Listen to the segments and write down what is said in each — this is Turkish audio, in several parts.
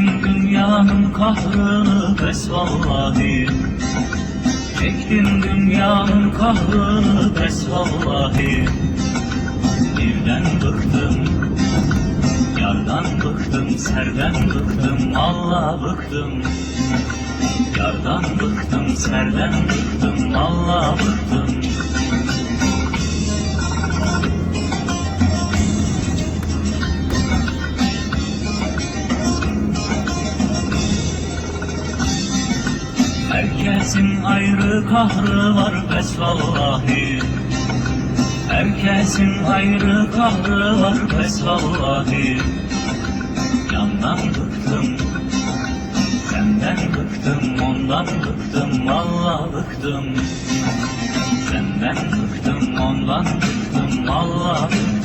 Çektim dünyanın kahrını bes vallahi Çektim dünyanın kahrını bes vallahi Birden bıktım Yardan bıktım, serden bıktım, Allah bıktım. Yardan bıktım, serden bıktım, Allah bıktım Herkesin ayrı kahrı var bes vallahi Herkesin ayrı kahrı var bes vallahi Yandan bıktım Senden bıktım ondan bıktım Valla bıktım. Senden bıktım ondan bıktım Valla bıktım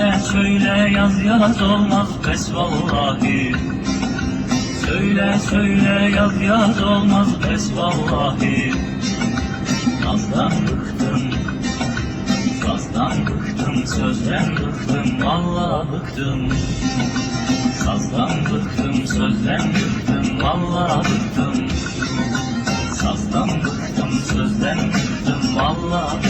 Söyle söyle yaz yaz olmaz pes vallahi. Söyle söyle yaz yaz olmaz pes vallahi. Nazdan bıktım Sazdan bıktım sözden bıktım Valla bıktım. Sazdan bıktım sözden bıktım Valla bıktım. Sazdan bıktım sözden bıktım Valla bıktım